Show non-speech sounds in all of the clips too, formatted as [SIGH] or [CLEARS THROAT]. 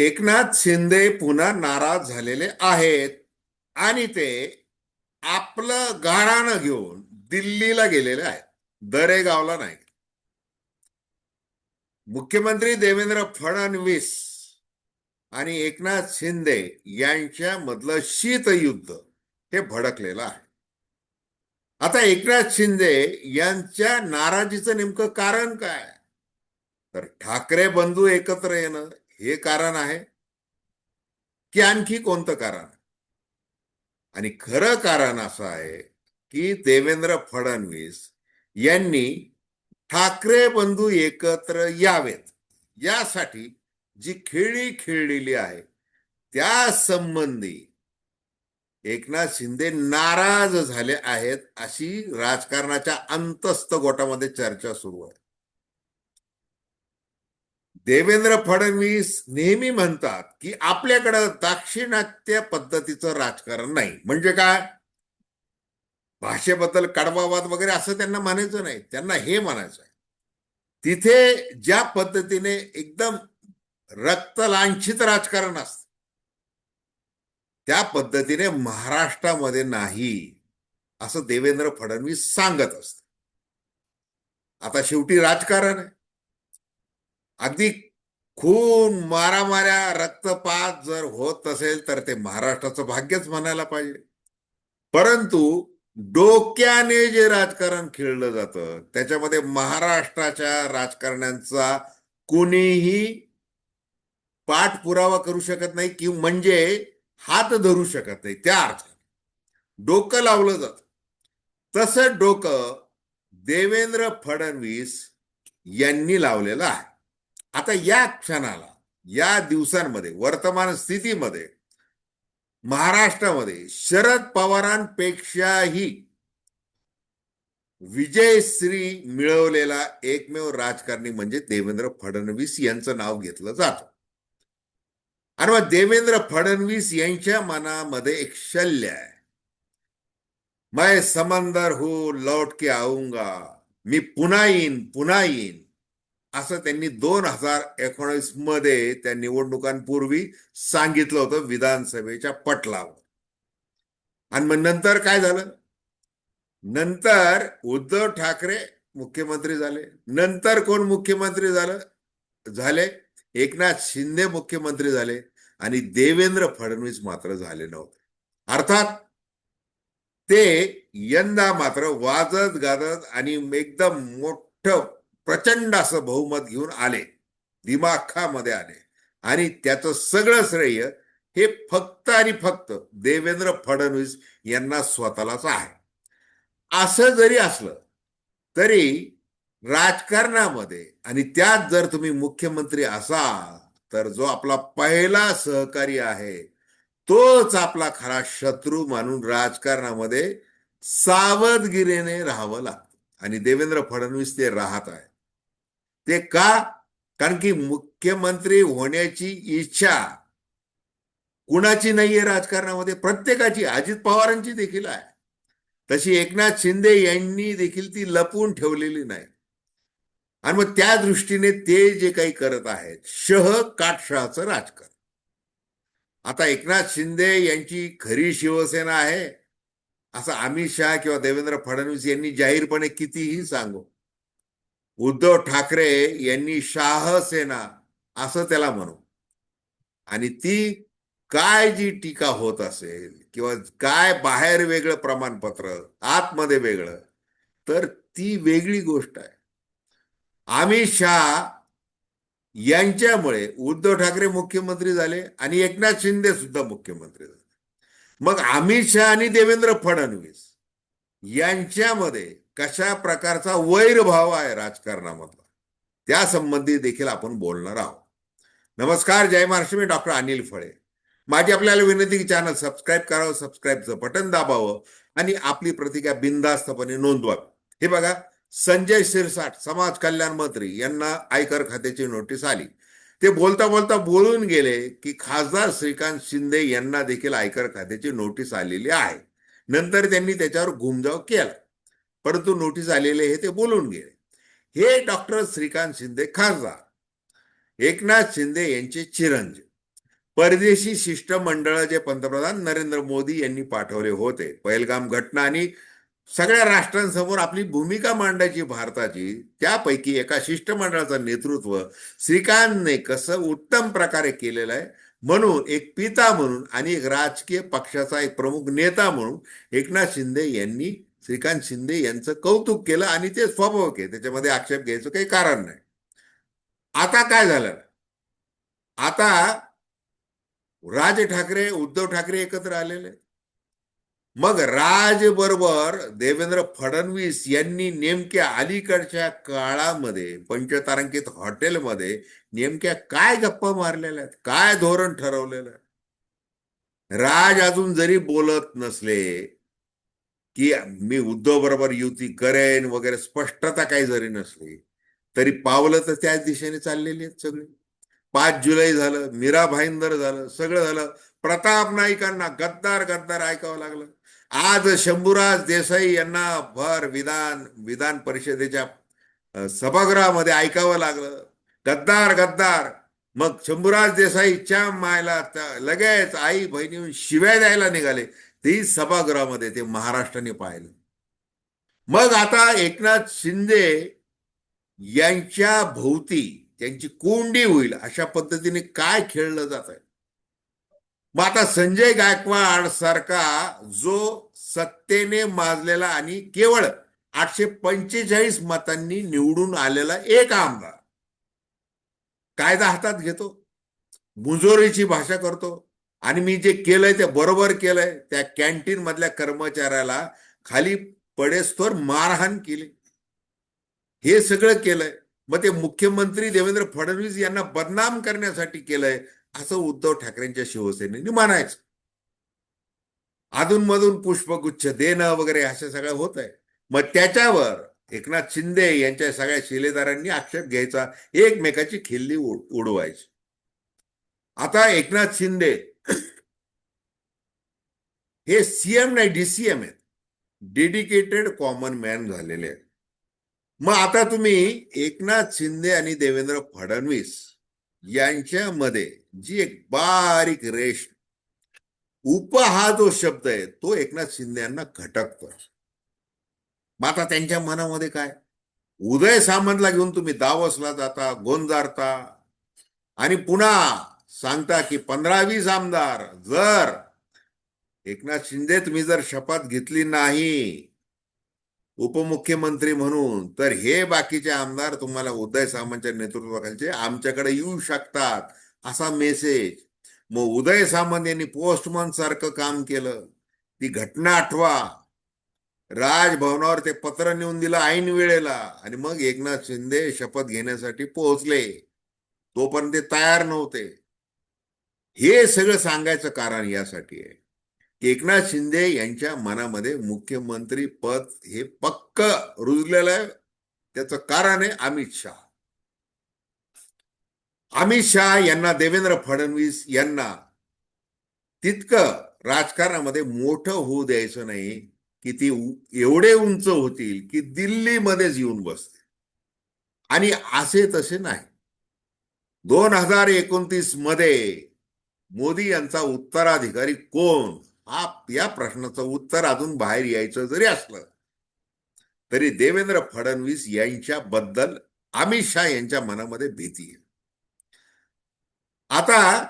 एकनाथ शिंदे पुन्हा नाराज झालेले आहेत. आणि ते आपलं गाराणं घेऊन दिल्लीला गेलेले आहेत. दरेगावला नाही. मुख्यमंत्री देवेंद्र फडणवीस आणि एकनाथ शिंदे यांच्या मधलं शीतयुद्ध हे भडकलेलं आहे. आता एकनाथ शिंदे यांच्या नाराजीचं नेमकं कारण काय? तर ठाकरे बंधू एकत्र येणं हे कारण आहे की आणखी कोणतं कारण आणि खरं कारण असं आहे की देवेंद्र फडणवीस यांनी ठाकरे बंधू एकत्र यावेत. यासाठी जी खेळी खेळलेली आहे त्या संबंधी एकनाथ शिंदे नाराज झाले आहेत अशी राजकारणाच्या अंतस्थ गोटामध्ये चर्चा सुरू आहे. देवेंद्र फडणवीस नेहमी म्हणतात की आपल्याकडं दाक्षिणात्य पद्धतीचं राजकारण नाही. म्हणजे काय? भाषेबद्दल कडवावाद वगैरे असं त्यांना म्हणायचं नाही. त्यांना हे म्हणायचं आहे. तिथे ज्या पद्धतीने एकदम रक्तलांछित राजकारण असतं त्या पद्धतीने महाराष्ट्रामध्ये नाही असं देवेंद्र फडणवीस सांगत असत आता शेवटी राजकारण आहे. अगदी खून मारामाऱ्या रक्तपात जर होत असेल तर ते महाराष्ट्राचं भाग्यच म्हणायला पाहिजे. परंतु डोक्याने जे राजकारण खेळलं जातं त्याच्यामध्ये महाराष्ट्राच्या राजकारण्यांचा कोणीही पाठपुरावा करू शकत नाही कि म्हणजे हात धरू शकत नाही. त्या अर्थाने डोकं लावलं जात. तसं डोकं देवेंद्र फडणवीस यांनी लावलेलं आहे. आता या क्षणाला या दिवसांमध्ये वर्तमान स्थितीमध्ये महाराष्ट्रामध्ये शरद पवारांपेक्षाही विजयश्री मिळवलेला एकमेव राजकारणी म्हणजे देवेंद्र फडणवीस यांचं नाव घेतलं जातं. आणि मग देवेंद्र फडणवीस यांच्या मनामध्ये एक शल्य आहे. मैं समंदर हो लौट के आऊंगा. मी पुन्हा येईन पुन्हा येईन. असं त्यांनी दोन हजार एकोणीसमध्ये त्या निवडणुकांपूर्वी सांगितलं होतं विधानसभेच्या पटलावर. आणि मग नंतर काय झालं? नंतर उद्धव ठाकरे मुख्यमंत्री झाले. नंतर कोण मुख्यमंत्री झालं? झाले. एकनाथ शिंदे मुख्यमंत्री झाले आणि देवेंद्र फडणवीस मात्र झाले नव्हते. अर्थात ते यंदा मात्र वाजत गाजत आणि एकदम मोठं प्रचंड असं बहुमत घेऊन आले. दिमाखामध्ये आले. आणि त्याचं सगळं श्रेय हे फक्त आणि फक्त देवेंद्र फडणवीस यांना स्वतःलाच आहे. असं जरी असलं तरी राजकारणामध्ये आणि त्यात जर तुम्ही मुख्यमंत्री असाल तर जो आपला पहिला सहकारी आहे तोच आपला खरा शत्रू मानून राजकारणामध्ये सावधगिरीने राहावं लागतं. आणि देवेंद्र फडणवीस ते राहत आहे ते का? कारण की मुख्यमंत्री होण्याची इच्छा कुणाची नाहीये राजकारणामध्ये? प्रत्येकाची. अजित पवारांची देखील आहे. तशी एकनाथ शिंदे यांनी देखील ती लपवून ठेवलेली नाही. आणि मग त्या दृष्टीने ते जे काही करत आहेत शह काटशहाचं राजकारण. आता एकनाथ शिंदे यांची खरी शिवसेना आहे. असं अमित शहा किंवा देवेंद्र फडणवीस यांनी जाहीरपणे कितीही सांगू. उद्धव ठाकरे यांनी शाह सेना असं त्याला म्हणू. आणि ती काय जी टीका होत असेल किंवा काय बाहेर वेगळं प्रमाणपत्र आतमध्ये वेगळं तर ती वेगळी गोष्ट आहे. अमित शहा यांच्यामुळे उद्धव ठाकरे मुख्यमंत्री झाले आणि एकनाथ शिंदे सुद्धा मुख्यमंत्री झाले. मग अमित शहा आणि देवेंद्र फडणवीस यांच्यामध्ये कशा प्रकारचा वैरभाव आहे राजकारणामधला? त्या संबंधी देखील आपण बोलणार आहोत. नमस्कार जय महाराष्ट्र मी डॉक्टर अनिल फळे. माझी आपल्याला विनंती की चॅनल सबस्क्राईब करावं सबस्क्राईबचं बटन दाबावं आणि आपली प्रतिक्रिया बिनधास्तपणे नोंदवावी. हे बघा संजय शिरसाट समाज कल्याण मंत्री यांना आयकर खात्याची नोटीस आली. ते बोलता बोलता बोलून गेले की खासदार श्रीकांत शिंदे यांना देखील आयकर खात्याची नोटीस आलेली आहे. नंतर त्यांनी त्याच्यावर घुमजाव केला. परंतु नोटीस आलेले हे ते बोलून गेले हे डॉक्टर श्रीकांत शिंदे खासदार. एकनाथ शिंदे यांचे चिरंजीव. परदेशी शिष्टमंडळ जे पंतप्रधान नरेंद्र मोदी यांनी पाठवले होते पहलगाम घटना आणि सगळ्या राष्ट्रांसमोर आपली भूमिका मांडायची भारताची त्यापैकी एका शिष्टमंडळाचं नेतृत्व श्रीकांतने कसं उत्तम प्रकारे केलेलं आहे म्हणून एक पिता म्हणून आणि एक राजकीय पक्षाचा एक प्रमुख नेता म्हणून एकनाथ शिंदे यांनी श्रीकांत शिंदे यांचं कौतुक केलं आणि ते स्वाभाविक आहे त्याच्यामध्ये आक्षेप घ्यायचं काही कारण नाही. आता काय झालं? आता राज ठाकरे उद्धव ठाकरे एकत्र आलेले. मग राज बरोबर देवेंद्र फडणवीस यांनी नेमक्या अलीकडच्या काळामध्ये पंचतारांकित हॉटेलमध्ये नेमक्या काय गप्पा मारलेल्या आहेत? काय धोरण ठरवलेलं आहे? राज अजून जरी बोलत नसले की मी उद्धव बरोबर युती करेन वगैरे स्पष्टता काही जरी नसली तरी पावलं तर त्याच दिशेने चाललेली आहेत सगळी. पाच जुलै झालं मीरा भाईंदर झालं सगळं झालं. प्रताप नाईकांना गद्दार गद्दार ऐकावं लागलं. आज शंभूराज देसाई यांना भर विधान विधान परिषदेच्या सभागृहामध्ये ऐकावं लागलं. गद्दार गद्दार. मग शंभूराज देसाईच्या मायला लगेच आई बहिणी शिव्या द्यायला निघाले. तेही सभागृहामध्ये ते महाराष्ट्राने पाहिलं. मग आता एकनाथ शिंदे यांच्या भोवती त्यांची कोंडी होईल अशा पद्धतीने काय खेळलं जात आहे? मग आता संजय गायकवाड सारखा जो सत्तेने माजलेला आणि केवळ आठशे पंचेचाळीस मतांनी निवडून आलेला एक आमदार कायदा हातात घेतो मुजोरीची भाषा करतो आणि मी जे केलंय ते बरोबर केलंय. त्या कॅन्टीन मधल्या कर्मचाऱ्याला खाली पडेस्तोर मारहाण केली. हे सगळं केलंय. मग ते मुख्यमंत्री देवेंद्र फडणवीस यांना बदनाम करण्यासाठी केलंय असं उद्धव ठाकरेंच्या शिवसेनेने म्हणायचं. अधूनमधून पुष्पगुच्छ देणं वगैरे असं सगळं होत आहे मग त्याच्यावर एकनाथ शिंदे यांच्या सगळ्या शिलेदारांनी आक्षेप घ्यायचा. एकमेकाची खिल्ली उडवायची. आता एकनाथ शिंदे हे सीएम नाही डीसीएम आहेत. डेडिकेटेड कॉमन मॅन झालेले आहेत. मग आता तुम्ही एकनाथ शिंदे आणि देवेंद्र फडणवीस यांच्यामध्ये जी एक बारीक रेष उप हा जो शब्द आहे तो एकनाथ शिंदे यांना घटकतो. मग आता त्यांच्या मनामध्ये काय? उदय सामंतला घेऊन तुम्ही दावसला जाता गोंजारता आणि पुन्हा सांगता की पंधरा वीस आमदार जर एकनाथ शिंदे तुम्ही जर शपथ घेतली नाही उपमुख्यमंत्री म्हणून तर हे बाकीचे आमदार तुम्हाला उदय सामंतच्या नेतृत्वाखालचे आमच्याकडे येऊ शकतात असा मेसेज मग उदय सामंत यांनी पोस्टमन सारखं काम केलं. ती घटना आठवा. राजभवनावर ते पत्र नेऊन दिलं ऐन वेळेला. आणि मग एकनाथ शिंदे शपथ घेण्यासाठी पोहोचले. तोपर्यंत ते तयार नव्हते. हे सगळं सांगायचं कारण यासाठी आहे. एकनाथ शिंदे यांच्या मनामध्ये मुख्यमंत्री पद हे पक्क रुजलेलं आहे. त्याचं कारण आहे अमित शहा. अमित शहा यांना देवेंद्र फडणवीस यांना तितकं राजकारणामध्ये मोठं होऊ द्यायचं नाही की ती एवढे उंच होतील की दिल्लीमध्येच येऊन बसते आणि असे तसे नाही. दोन हजार एकोणतीसमध्ये मोदी यांचा उत्तराधिकारी कोण? हा या प्रश्नाचं उत्तर अजून बाहेर यायचं जरी असलं तरी देवेंद्र फडणवीस यांच्याबद्दल अमित शहा यांच्या मनामध्ये भीती आहे. आता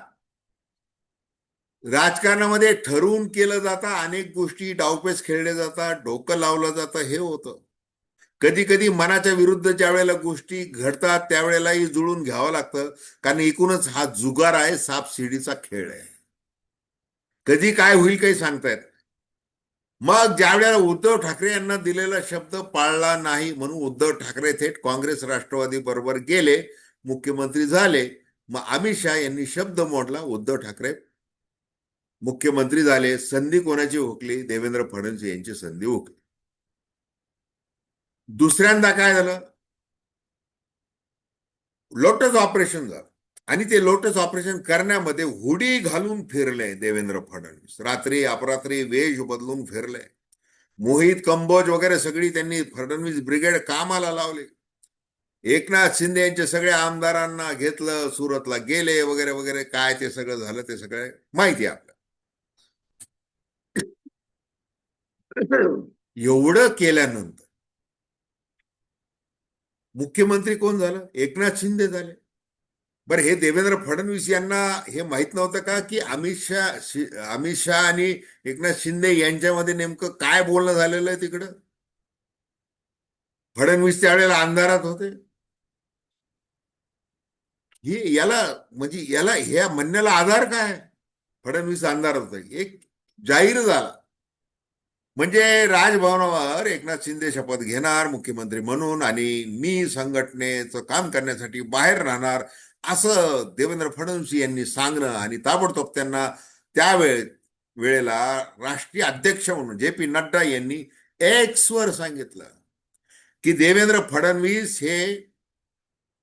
राजकारणामध्ये ठरवून केलं जातं अनेक गोष्टी डावपेच खेळले जातात डोकं लावलं जातं हे होतं. कधी कधी मनाच्या विरुद्ध ज्या वेळेला गोष्टी घडतात त्यावेळेलाही जुळून घ्यावं लागतं कारण एकूणच हा जुगार आहे साप शिडीचा खेळ आहे. कधी काय होईल काही सांगतायत. मग ज्या वेळेला उद्धव ठाकरे यांना दिलेला शब्द पाळला नाही म्हणून उद्धव ठाकरे थेट काँग्रेस राष्ट्रवादी बरोबर गेले मुख्यमंत्री झाले. मग अमित शहा यांनी शब्द मोडला उद्धव ठाकरे मुख्यमंत्री झाले संधी कोणाची हुकली? देवेंद्र फडणवीस यांची संधी हुकली. दुसऱ्यांदा काय झालं? लोटस ऑपरेशन झालं. आणि ते लोटस ऑपरेशन करण्यामध्ये हुडी घालून फिरले देवेंद्र फडणवीस. रात्री अपरात्री वेश बदलून फिरले. मोहित कंबोज वगैरे सगळी त्यांनी फडणवीस ब्रिगेड कामाला लावले. एकनाथ शिंदे यांच्या सगळ्या आमदारांना घेतलं सुरतला गेले वगैरे वगैरे. काय ते सगळं झालं ते सगळं माहिती आहे आपल्याला. [CLEARS THROAT] एवढं केल्यानंतर मुख्यमंत्री कोण झालं? एकनाथ शिंदे झाले. बरं हे देवेंद्र फडणवीस यांना हे माहीत नव्हतं का की अमित शाह अमित शहा आणि एकनाथ शिंदे यांच्यामध्ये नेमकं काय बोलणं झालेलं आहे तिकडं? फडणवीस त्यावेळेला अंधारात होते. ही याला म्हणजे याला ह्या म्हणण्याला आधार काय? फडणवीस अंधारात होते. एक जाहीर झाला. म्हणजे राजभवनावर एकनाथ शिंदे शपथ घेणार मुख्यमंत्री म्हणून आणि मी संघटनेचं काम करण्यासाठी बाहेर राहणार असं देवेंद्र फडणवीस यांनी सांगणं आणि ताबडतोब त्यांना त्यावेळे वेळेला राष्ट्रीय अध्यक्ष म्हणून जे पी नड्डा यांनी एक्सवर सांगितलं की देवेंद्र फडणवीस हे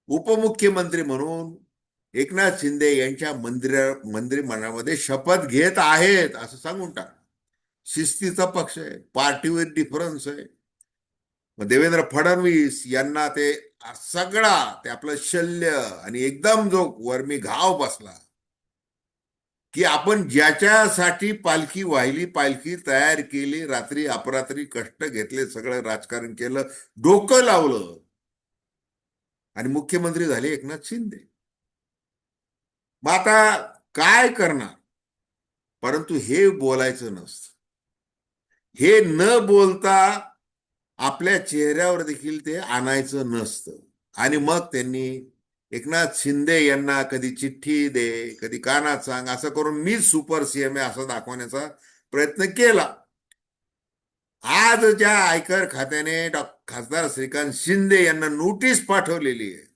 उपमुख्यमंत्री म्हणून एकनाथ शिंदे यांच्या मंदिर मंत्रिमंडळामध्ये शपथ घेत आहेत असं सांगून टाक शिस्तीचा पक्ष आहे पार्टीवर डिफरन्स आहे. मग देवेंद्र फडणवीस यांना ते सगळा ते आपलं शल्य आणि एकदम जो वर्मी घाव बसला की आपण ज्याच्यासाठी पालखी वाहिली पालखी तयार केली रात्री अपरात्री कष्ट घेतले सगळं राजकारण केलं डोकं लावलं आणि मुख्यमंत्री झाले एकनाथ शिंदे. मग आता काय करणार? परंतु हे बोलायचं नसतं. हे न बोलता आपल्या चेहऱ्यावर देखील ते आणायचं नसतं. आणि मग त्यांनी एकनाथ शिंदे यांना कधी चिठ्ठी दे कधी कानात सांग असं करून मी सुपर सीएम आहे असं दाखवण्याचा प्रयत्न केला. आज ज्या आयकर खात्याने डॉ. खासदार श्रीकांत शिंदे यांना नोटीस पाठवलेली आहे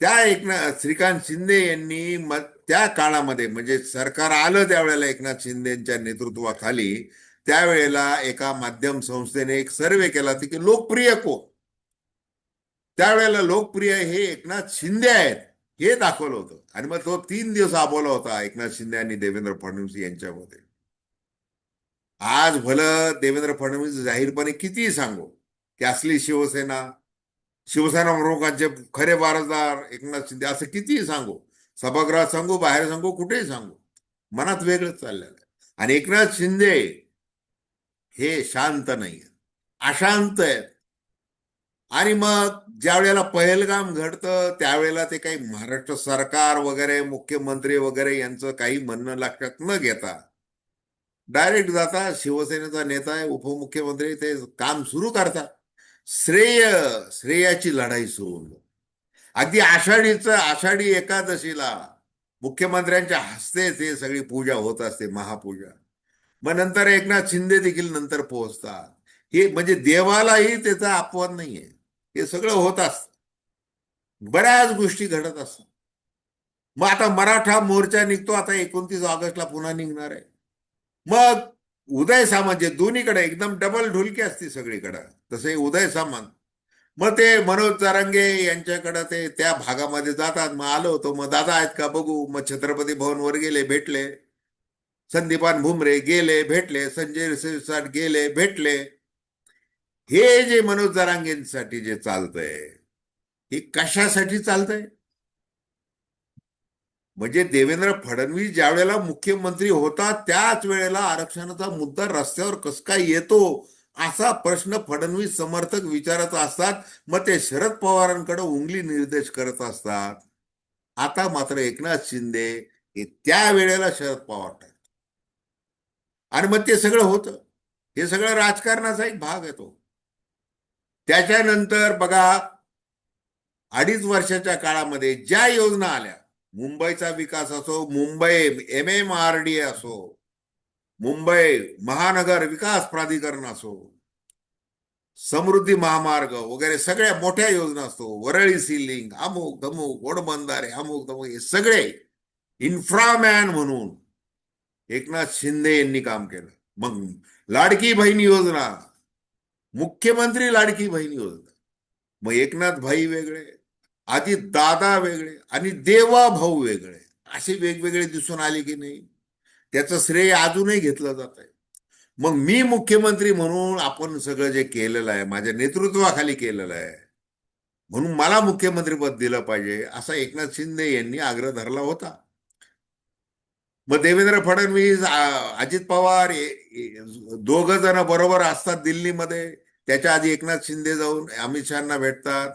त्या एकनाथ श्रीकांत शिंदे यांनी त्या काळामध्ये म्हणजे सरकार आलं त्यावेळेला एकनाथ शिंदेच्या नेतृत्वाखाली त्यावेळेला एका माध्यम संस्थेने एक सर्वे केला होता की लोकप्रिय कोण? त्यावेळेला लोकप्रिय हे एकनाथ शिंदे आहेत हे दाखवलं होतं. आणि मग तो तीन दिवस आबवला होता एकनाथ शिंदे आणि देवेंद्र फडणवीस यांच्यामध्ये. आज भलं देवेंद्र फडणवीस जाहीरपणे कितीही सांगू की असली शिवसेना शिवसेना प्रमुखांचे खरे वारसदार एकनाथ शिंदे असं कितीही सांगू सभागृहात सांगू बाहेर सांगू कुठेही सांगू मनात वेगळंच चाललेलं आहे. आणि एकनाथ शिंदे हे शांत नाही अशांत आहेत. आणि मग ज्या वेळेला पहलगाम घडतं त्यावेळेला ते काही महाराष्ट्र सरकार वगैरे मुख्यमंत्री वगैरे यांचं काही म्हणणं लक्षात न घेता डायरेक्ट जाता शिवसेनेचा नेता आहे उपमुख्यमंत्री ते काम सुरू करतात. श्रेय श्रेयाची लढाई सुरू अगदी आषाढीचं आषाढी एकादशीला मुख्यमंत्र्यांच्या हस्ते ते सगळी पूजा होत असते महापूजा. मग नंतर एकनाथ शिंदे देखील नंतर पोहोचतात. हे म्हणजे देवालाही त्याचा अपवाद नाहीये. हे सगळं होत असत. बऱ्याच गोष्टी घडत असतात. मग आता मराठा मोर्चा निघतो आता एकोणतीस ऑगस्टला पुन्हा निघणार आहे. मग उदय सामंत जे दोन्हीकडे एकदम डबल ढोलकी असते सगळीकडे तसे उदय सामंत. मग ते मनोज चारंगे यांच्याकडे ते त्या भागामध्ये जातात. मग आलो होतो. मग दादा आहेत का बघू? मग छत्रपती भवनवर गेले भेटले. संदीपान भुमरे गेले भेटले संजय सिरसाट गेले भेटले. हे जे मनोज जरांगेंसाठी जे चालतंय हे कशासाठी चालतंय? म्हणजे देवेंद्र फडणवीस ज्या वेळेला मुख्यमंत्री होता त्याच वेळेला आरक्षणाचा मुद्दा रस्त्यावर कस काय येतो असा प्रश्न फडणवीस समर्थक विचारत असतात. मग ते शरद पवारांकडे उंगली निर्देश करत असतात. आता मात्र एकनाथ शिंदे हे त्या वेळेला शरद पवार टाकतात. आणि मग ते सगळं होतं. हे सगळं राजकारणाचा एक भाग येतो त्याच्यानंतर बघा अडीच वर्षाच्या काळामध्ये ज्या योजना आल्या मुंबईचा विकास असो Mumbai M M R D असो मुंबई महानगर विकास प्राधिकरण असो समृद्धी महामार्ग वगैरे सगळ्या मोठ्या योजना असतो. वरळी सिलिंग अमुक धमुक ओडबंधारे अमुक धमुक हे सगळे इन्फ्रामॅन म्हणून एकनाथ शिंदे यांनी काम केलं. मग लाडकी बहीण योजना. मुख्यमंत्री लाडकी बहीण योजना. मग एकनाथ भाई वेगळे आधी दादा वेगळे आणि देवा भाऊ वेगळे. असे वेगवेगळे दिसून आले की नाही? त्याचं श्रेय अजूनही घेतलं जात आहे. मग मी मुख्यमंत्री म्हणून आपण सगळं जे केलेलं आहे माझ्या नेतृत्वाखाली केलेलं आहे म्हणून मला मुख्यमंत्रीपद दिलं पाहिजे असा एकनाथ शिंदे यांनी आग्रह धरला होता. मग देवेंद्र फडणवीस अजित पवार दोघ जण बरोबर असतात दिल्लीमध्ये. त्याच्या आधी एकनाथ शिंदे जाऊन अमित शहाना भेटतात.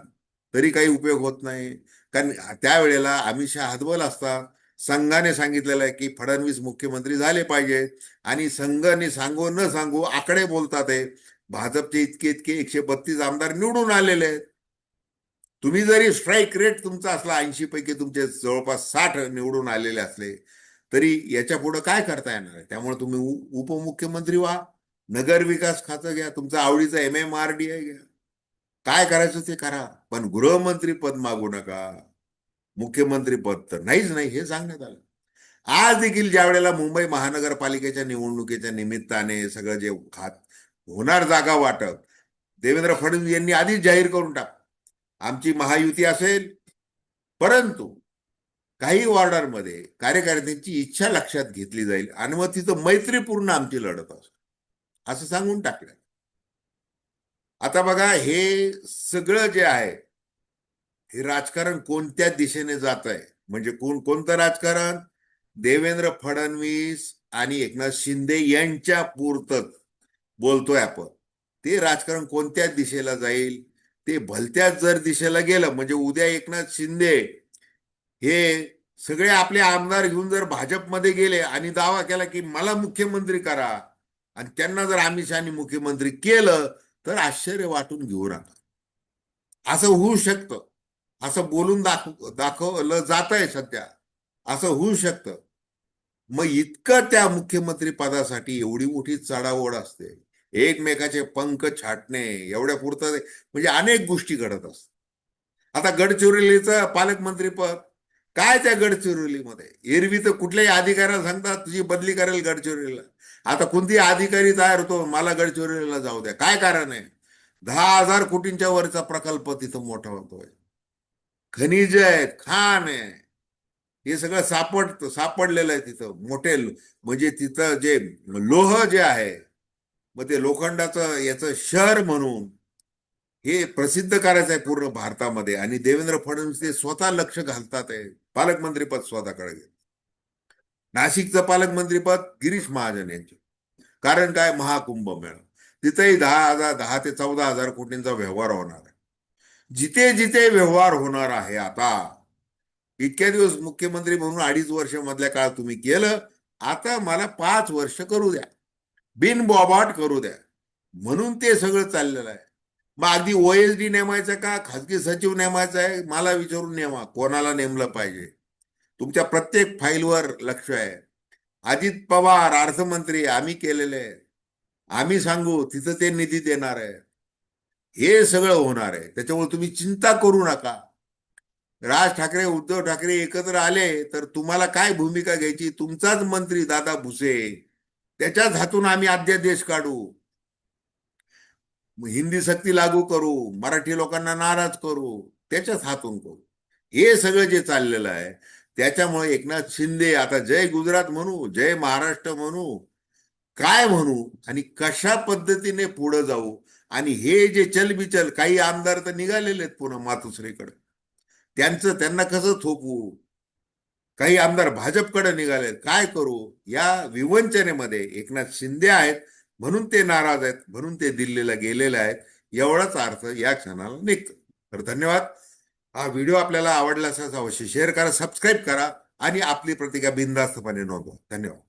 तरी काही उपयोग होत नाही. कारण त्यावेळेला अमित शहा हतबल असतात. संघाने सांगितलेलं आहे की फडणवीस मुख्यमंत्री झाले पाहिजे. आणि संघाने सांगू न सांगू आकडे बोलतात आहे भाजपचे इतके इतके एकशे बत्तीस आमदार निवडून आलेले आहेत. तुम्ही जरी स्ट्राईक रेट तुमचा असला ऐंशी पैकी तुमचे जवळपास साठ निवडून आलेले असले तरी याच्यापुढे काय करता येणार आहे? त्यामुळे तुम्ही उपमुख्यमंत्री व्हा नगर विकास खातं घ्या तुमचं आवडीचं M M R D I घ्या. काय करायचं ते करा. पण गृहमंत्री पद मागू नका. मुख्यमंत्री पद तर नाहीच नाही हे सांगण्यात आलं. आज देखील ज्या वेळेला मुंबई महानगरपालिकेच्या निवडणुकीच्या निमित्ताने सगळं जे खात होणार जागा वाटप देवेंद्र फडणवीस यांनी आधीच जाहीर करून टाक आमची महायुती असेल परंतु काही वॉर्डांमध्ये कार्यकर्त्यांची इच्छा लक्षात घेतली जाईल आणि मग तिथं मैत्रीपूर्ण आमची लढत असेल असं सांगून टाकलं. आता बघा हे सगळं जे आहे हे राजकारण कोणत्या दिशेने जात आहे? म्हणजे कोण कोणतं राजकारण? देवेंद्र फडणवीस आणि एकनाथ शिंदे यांच्या पुरतच बोलतोय आपण. ते राजकारण कोणत्या दिशेला जाईल? ते भलत्याच जर दिशेला गेलं म्हणजे उद्या एकनाथ शिंदे हे सगळे आपले आमदार घेऊन जर भाजपमध्ये गेले आणि दावा केला की मला मुख्यमंत्री करा आणि त्यांना जर अमित शहानी मुख्यमंत्री केलं तर आश्चर्य वाटून घेऊ राहणार असं होऊ शकतं. असं बोलून दाखव दाखवलं जात आहे सध्या. असं होऊ शकतं. मग इतकं त्या मुख्यमंत्री पदासाठी एवढी मोठी चढाओढ असते. एकमेकाचे पंख छाटणे एवढ्या पुरतं म्हणजे अनेक गोष्टी घडत असतात. आता गडचिरोलीचं पालकमंत्रीपद काय त्या गडचिरोलीमध्ये? एरवी तर कुठल्याही अधिकाऱ्याला सांगतात तुझी बदली करेल गडचिरोलीला. आता कोणती अधिकारी तयार होतो मला गडचिरोलीला जाऊ द्या. काय कारण आहे? दहा हजार कोटींच्या वरचा प्रकल्प तिथं मोठा होतोय. खनिज आहे खाण आहे. हे सगळं सापड सापडलेलं आहे तिथं. मोठे म्हणजे तिथं जे लोह जे आहे मग ते लोखंडाचं याचं शहर म्हणून हे प्रसिद्ध करायचं आहे पूर्ण भारतामध्ये. आणि देवेंद्र फडणवीस ते स्वतः लक्ष घालतात आहे पालकमंत्रीपद स्वतःकडे घेतलं. नाशिकचं पालकमंत्रीपद गिरीश महाजन यांचे. कारण काय? महाकुंभ मेळा. तिथेही दहा हजार दहा ते चौदा हजार कोटींचा व्यवहार होणार आहे. जिथे जिथे व्यवहार होणार आहे आता इतक्या दिवस मुख्यमंत्री म्हणून अडीच वर्ष मधल्या काळात तुम्ही केलं आता मला पाच वर्ष करू द्या. बिन बॉबाट करू द्या. म्हणून ते सगळं चाललेलं आहे. मग अगदी डी नेमायचं का? खाजगी सचिव नेमायचं आहे? मला विचारून नेमा. कोणाला नेमलं पाहिजे? तुमच्या प्रत्येक फाईलवर लक्ष आहे. अजित पवार अर्थमंत्री आम्ही केलेले आहे. आम्ही सांगू तिथं ते निधी देणार आहे. हे सगळं होणार आहे. त्याच्यामुळे तुम्ही चिंता करू नका. राज ठाकरे उद्धव ठाकरे एकत्र आले तर तुम्हाला काय भूमिका घ्यायची? तुमचाच मंत्री दादा भुसे. त्याच्याच हातून आम्ही अध्यादेश काढू. हिंदी सक्ती लागू करू मराठी लोकांना नाराज करू त्याच्याच हातून करू. हे सगळं जे चाललेलं आहे त्याच्यामुळे एकनाथ शिंदे आता जय गुजरात म्हणू जय महाराष्ट्र म्हणू काय म्हणू आणि कशा पद्धतीने पुढे जाऊ आणि हे जे चलबिचल काही आमदार तर निघालेले आहेत पुन्हा मातुश्रीकडे. त्यांचं त्यांना कसं थोपवू? काही आमदार भाजपकडे निघालेत काय करू? या विवंचनेमध्ये एकनाथ शिंदे आहेत म्हणून ते नाराज आहेत म्हणून ते दिल्लीला गेलेले आहेत एवढाच अर्थ या क्षणाला निघतो. तर धन्यवाद. हा व्हिडिओ आपल्याला आवडला असेल अवश्य शेअर करा सबस्क्राईब करा आणि आपली प्रतिक्रिया बिनधास्तपणे नोंदवा. धन्यवाद.